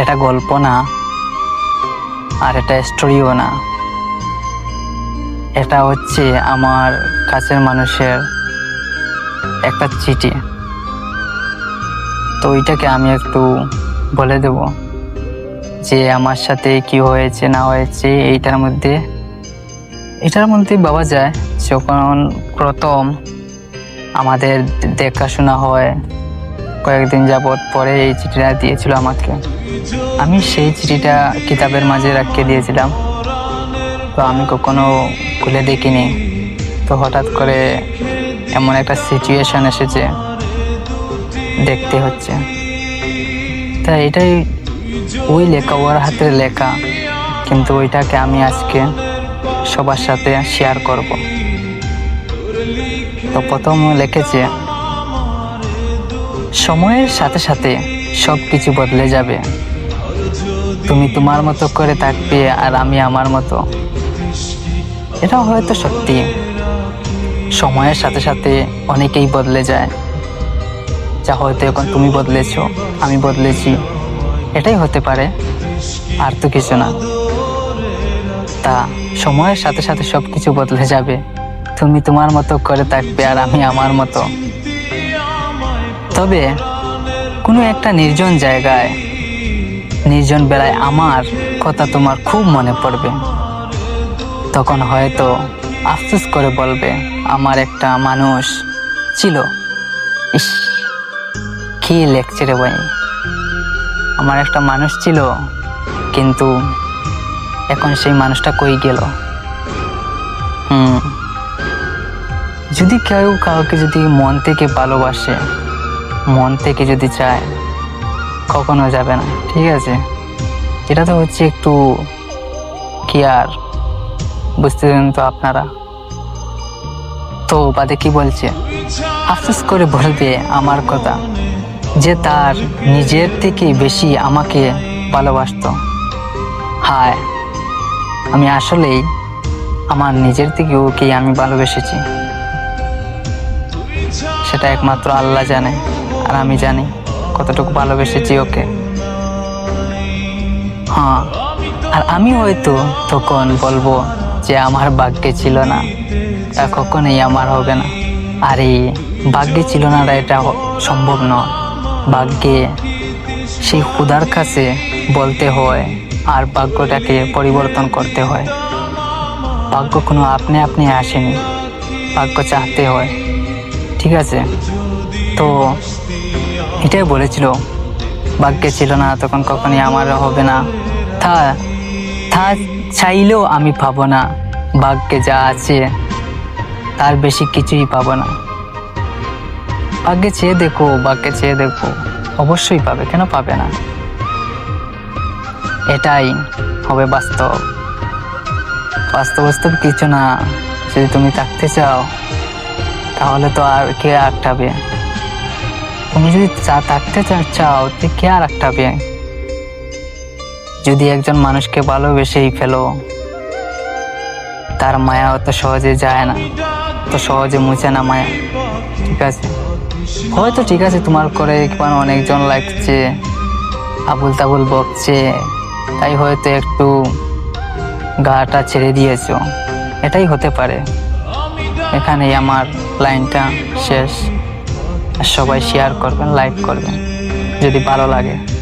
এটা গল্প না, আর এটা স্টোরিও না। এটা হচ্ছে আমার কাছের মানুষের একটা চিঠি। তো ওইটাকে আমি একটু বলে দেব যে আমার সাথে কি হয়েছে, না হয়েছে, এইটার মধ্যে। এটার মধ্যে ভাবা যায় যখন প্রথম আমাদের দেখাশোনা হয়। কয়েকদিন যাবৎ পরে এই চিঠিটা দিয়েছিল আমাকে। আমি সেই চিঠিটা কিতাবের মাঝে রাখিয়ে দিয়েছিলাম। তো আমি কখনো খুলে দেখিনি। তো হঠাৎ করে এমন একটা সিচুয়েশন এসেছে, দেখতে হচ্ছে। তা এটাই ওই লেখা, ওর হাতের লেখা। কিন্তু ওইটাকে আমি আজকে সবার সাথে শেয়ার করব। তো প্রথম লিখেছে, সময়ের সাথে সাথে সব কিছু বদলে যাবে। তুমি তোমার মতো করে থাকবে আর আমি আমার মতো। এটা হয়তো সত্যি। সময়ের সাথে সাথে অনেকেই বদলে যায়। যা হয়তো এখন তুমি বদলেছো, আমি বদলেছি। এটাই হতে পারে। আর তো কিছু না। তা সময়ের সাথে সাথে সব কিছু বদলে যাবে। তুমি তোমার মতো করে থাকবে আর আমি আমার মতো। তবে কোনো একটা নির্জন জায়গায়, নির্জন বেলায় আমার কথা তোমার খুব মনে পড়বে। তখন হয়তো আফসোস করে বলবে, আমার একটা মানুষ ছিল। ইস, কি লেখছে রে ভাই। আমার একটা মানুষ ছিল, কিন্তু এখন সেই মানুষটা কই গেল? হুম। যদি কেউ কাউকে যদি মন থেকে ভালোবাসে মন থেকে যদি চায়, কখনো যাবে না, ঠিক আছে? এটা তো হচ্ছে একটু কি আর বুঝতে দেন তো আপনারা? তো বাদে কি বলছে? আফসোস করে বলবে আমার কথা, যে তার নিজের থেকে বেশি আমাকে ভালোবাসতো। হায়, আমি আসলেই আমার নিজের থেকে ওকে আমি ভালোবেসেছি। সেটা একমাত্র আল্লাহ জানে। আর আমি জানি কতটুকু ভালোবেসেছি ওকে। হ্যাঁ আর আমি হয়তো তখন বলব যে আমার ভাগ্যে ছিল না তা কখনোই আমার হবে না। আর এই ভাগ্যে ছিল না এটা সম্ভব নয়। ভাগ্যে সেই খুদার কাছে বলতে হয় আর ভাগ্যটাকে পরিবর্তন করতে হয়। ভাগ্য কোনো আপনি আপনি আসেনি, ভাগ্য চাহতে হয়। ঠিক আছে? তো এটাই বলেছিল। ভাগ্যে ছিল না, তখন কখনই আমার হবে না। তা তা চাইলেও আমি পাবো না। ভাগ্যে যা আছে, তার বেশি কিছুই পাবো না। ভাগ্যে চেয়ে দেখো, ভাগ্যে চেয়ে দেখো। অবশ্যই পাবে, কেন পাবে না? এটাই হবে বাস্তব। বাস্তব বাস্তব কিছু না। যদি তুমি থাকতে চাও, তাহলে তো আর কে আটকাবে? তুমি যদি চা থাকতে চাও তো কে আর আটকাবে যদি একজন মানুষকে ভালোবেসেই ফেলো, তার মায়া অত সহজে যায় না তো সহজে মুছে না মায়া। ঠিক আছে? হয়তো ঠিক আছে তোমার করে একবার অনেকজন লাগছে আবুল তাবুল বকছে, তাই হয়তো একটু গাটা ছেড়ে দিয়েছ। এটাই হতে পারে। এখানেই আমার লাইনটা শেষ। সবাই শেয়ার করবেন লাইক করবেন যদি ভালো লাগে।